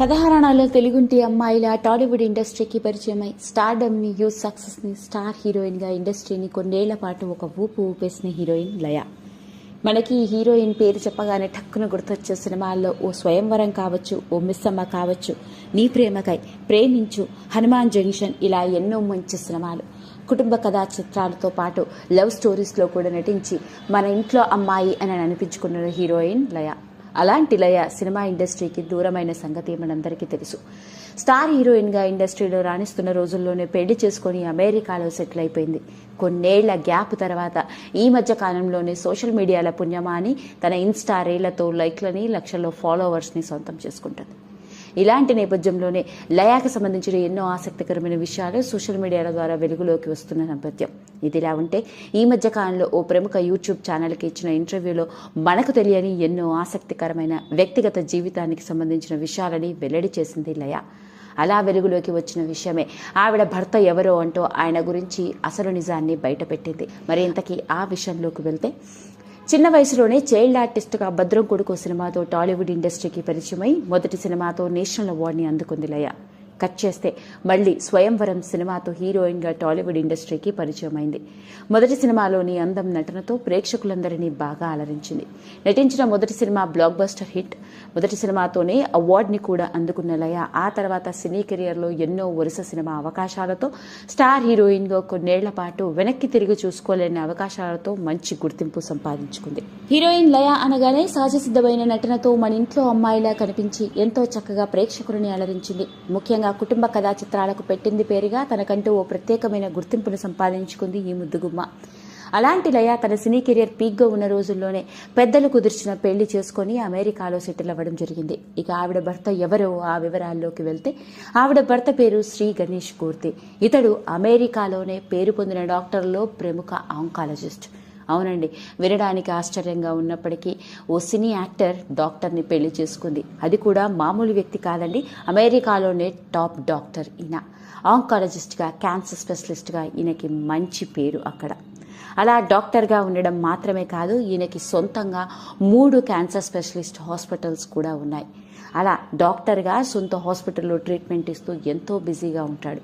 పదహారణాల్లో తెలుగుంటి అమ్మాయిల టాలీవుడ్ ఇండస్ట్రీకి పరిచయమై స్టార్డమ్ని యూత్ సక్సెస్ని స్టార్ హీరోయిన్గా ఇండస్ట్రీని కొన్నేళ్ళ పాటు ఒక ఊపు ఊపేసిన హీరోయిన్ లయ. మనకి ఈ హీరోయిన్ పేరు చెప్పగానే టక్కున గుర్తొచ్చే సినిమాల్లో ఓ స్వయంవరం కావచ్చు ఓ మిస్సమ్మ కావచ్చు నీ ప్రేమకై ప్రేమించు హనుమాన్ జంక్షన్ ఇలా ఎన్నో మంచి సినిమాలు. కుటుంబ కథా చిత్రాలతో పాటు లవ్ స్టోరీస్లో కూడా నటించి మన ఇంట్లో అమ్మాయి అని అనిపించుకున్న హీరోయిన్ లయ. అలాంటి లయ సినిమా ఇండస్ట్రీకి దూరమైన సంగతి మనందరికీ తెలుసు. స్టార్ హీరోయిన్గా ఇండస్ట్రీలో రాణిస్తున్న రోజుల్లోనే పెళ్ళి చేసుకుని అమెరికాలో సెటిల్ అయిపోయింది. కొన్నేళ్ళ గ్యాప్ తర్వాత ఈ మధ్య కాలంలోనే సోషల్ మీడియాల పుణ్యమాని తన ఇన్స్టా రీళ్ళతో లైక్లని లక్షల్లో ఫాలోవర్స్ని సొంతం చేసుకుంటుంది. ఇలాంటి నేపథ్యంలోనే లయాకి సంబంధించిన ఎన్నో ఆసక్తికరమైన విషయాలు సోషల్ మీడియాల ద్వారా వెలుగులోకి వస్తున్న నేపథ్యం. ఇదిలా ఉంటే ఈ మధ్య కాలంలో ఓ ప్రముఖ యూట్యూబ్ ఛానల్కి ఇచ్చిన ఇంటర్వ్యూలో మనకు తెలియని ఎన్నో ఆసక్తికరమైన వ్యక్తిగత జీవితానికి సంబంధించిన విషయాలని వెల్లడి చేసింది లయ. అలా వెలుగులోకి వచ్చిన విషయమే ఆవిడ భర్త ఎవరో అంటూ ఆయన గురించి అసలు నిజాన్ని బయటపెట్టింది. మరి ఇంతకీ ఆ విషయంలోకి వెళ్తే చిన్న వయసులోనే చైల్డ్ ఆర్టిస్ట్గా భద్రం కొడుకు సినిమాతో టాలీవుడ్ ఇండస్ట్రీకి పరిచయమై మొదటి సినిమాతో నేషనల్ అవార్డుని అందుకుంది లయ. కట్ చేస్తే మళ్ళీ స్వయంవరం సినిమాతో హీరోయిన్గా టాలీవుడ్ ఇండస్ట్రీకి పరిచయం అయింది మొదటి సినిమాలోని అందం నటనతో ప్రేక్షకులందరినీ బాగా అలరించింది. నటించిన మొదటి సినిమా బ్లాక్ బస్టర్ హిట్. మొదటి సినిమాతోనే అవార్డుని కూడా అందుకున్న లయ ఆ తర్వాత సినీ కెరియర్లో ఎన్నో వరుస సినిమా అవకాశాలతో స్టార్ హీరోయిన్గా కొన్నేళ్ళ పాటు వెనక్కి తిరిగి చూసుకోలేని అవకాశాలతో మంచి గుర్తింపు సంపాదించుకుంది. హీరోయిన్ లయ అనగానే సహజ సిద్ధమైన నటనతో మన ఇంట్లో అమ్మాయిలా కనిపించి ఎంతో చక్కగా ప్రేక్షకులని అలరించింది. ముఖ్యంగా కుటుంబ కథా చిత్రాలకు పెట్టింది పేరుగా తనకంటూ ఓ ప్రత్యేకమైన గుర్తింపును సంపాదించుకుంది ఈ ముద్దుగుమ్మ. అలాంటి లయ తన సినీ కెరియర్ పీక్గా ఉన్న రోజుల్లోనే పెద్దలు కుదిర్చిన పెళ్ళి చేసుకొని అమెరికాలో సెటిల్ అవ్వడం జరిగింది. ఇక ఆవిడ భర్త ఎవరో ఆ వివరాల్లోకి వెళ్తే ఆవిడ భర్త పేరు శ్రీ గణేష్ కూర్తి ఇతడు అమెరికాలోనే పేరు పొందిన డాక్టర్లో ప్రముఖ ఆంకాలజిస్ట్. అవునండి. వినడానికి ఆశ్చర్యంగా ఉన్నప్పటికీ ఓ సినీ యాక్టర్ డాక్టర్ని పెళ్ళి చేసుకుంది. అది కూడా మామూలు వ్యక్తి కాదండి అమెరికాలోనే టాప్ డాక్టర్ ఈయన. ఆంకాలజిస్ట్గా క్యాన్సర్ స్పెషలిస్ట్గా ఈయనకి మంచి పేరు అక్కడ. అలా డాక్టర్గా ఉండడం మాత్రమే కాదు ఈయనకి సొంతంగా మూడు క్యాన్సర్ స్పెషలిస్ట్ హాస్పిటల్స్ కూడా ఉన్నాయి. అలా డాక్టర్గా సొంత హాస్పిటల్లో ట్రీట్మెంట్ ఇస్తూ ఎంతో బిజీగా ఉంటాడు.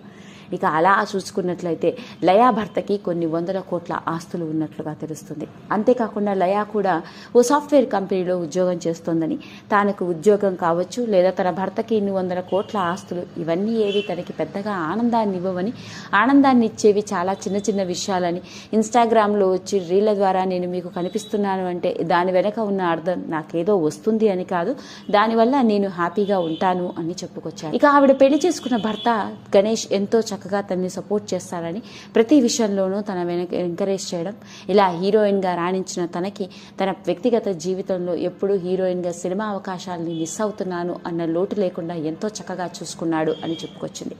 ఇక అలా చూసుకున్నట్లయితే లయా భర్తకి కొన్ని వందల కోట్ల ఆస్తులు ఉన్నట్లుగా తెలుస్తుంది. అంతేకాకుండా లయా కూడా ఓ సాఫ్ట్వేర్ కంపెనీలో ఉద్యోగం చేస్తోందని తనకు ఉద్యోగం కావచ్చు లేదా తన భర్తకి ఇన్ని వందల కోట్ల ఆస్తులు ఇవన్నీ ఏవి తనకి పెద్దగా ఆనందాన్ని ఇవ్వవని ఆనందాన్ని ఇచ్చేవి చాలా చిన్న చిన్న విషయాలని ఇన్స్టాగ్రామ్లో వచ్చి రీళ్ళ ద్వారా నేను మీకు కనిపిస్తున్నాను అంటే దాని వెనక ఉన్న అర్థం నాకేదో వస్తుంది అని కాదు. దానివల్ల నేను హ్యాపీగా ఉంటాను అని చెప్పుకొచ్చాను ఇక ఆవిడ పెళ్ళి చేసుకున్న భర్త గణేష్ ఎంతో చక్కగా తనని సపోర్ట్ చేస్తారని ప్రతి విషయంలోనూ తన వెనక ఎంకరేజ్ చేయడం. ఇలా హీరోయిన్గా రాణించిన తనకి తన వ్యక్తిగత జీవితంలో ఎప్పుడూ హీరోయిన్గా సినిమా అవకాశాలని మిస్ అవుతున్నాను అన్న లోటు లేకుండా ఎంతో చక్కగా చూసుకున్నాడు అని చెప్పుకొచ్చింది.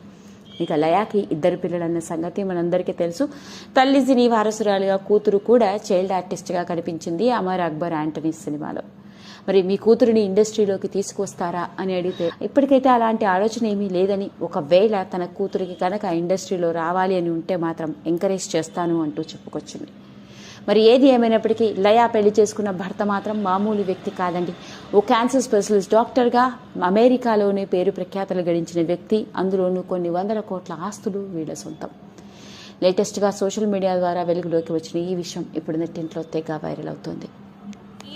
ఇక లయాకి ఇద్దరు పిల్లలన్న సంగతి మనందరికీ తెలుసు. తల్లి సినీ వారసురాలిగా కూతురు కూడా చైల్డ్ ఆర్టిస్ట్గా కనిపించింది అమర్ అక్బర్ యాంటనీ సినిమాలో. మరి మీ కూతురిని ఇండస్ట్రీలోకి తీసుకొస్తారా అని అడిగితే ఇప్పటికైతే అలాంటి ఆలోచన ఏమీ లేదని ఒకవేళ తన కూతురికి కనుక ఇండస్ట్రీలో రావాలి అని ఉంటే మాత్రం ఎంకరేజ్ చేస్తాను అంటూ చెప్పుకొచ్చింది. మరి ఏది ఏమైనప్పటికీ లయా పెళ్ళి చేసుకున్న భర్త మాత్రం మామూలు వ్యక్తి కాదండి. ఓ క్యాన్సర్ స్పెషలిస్ట్ డాక్టర్గా అమెరికాలోనే పేరు ప్రఖ్యాతలు గడించిన వ్యక్తి. అందులోనూ కొన్ని వందల కోట్ల ఆస్తులు వీళ్ళ సొంతం. లేటెస్ట్గా సోషల్ మీడియా ద్వారా వెలుగులోకి వచ్చిన ఈ విషయం ఇప్పుడు నెట్టింట్లో తెగ వైరల్ అవుతోంది.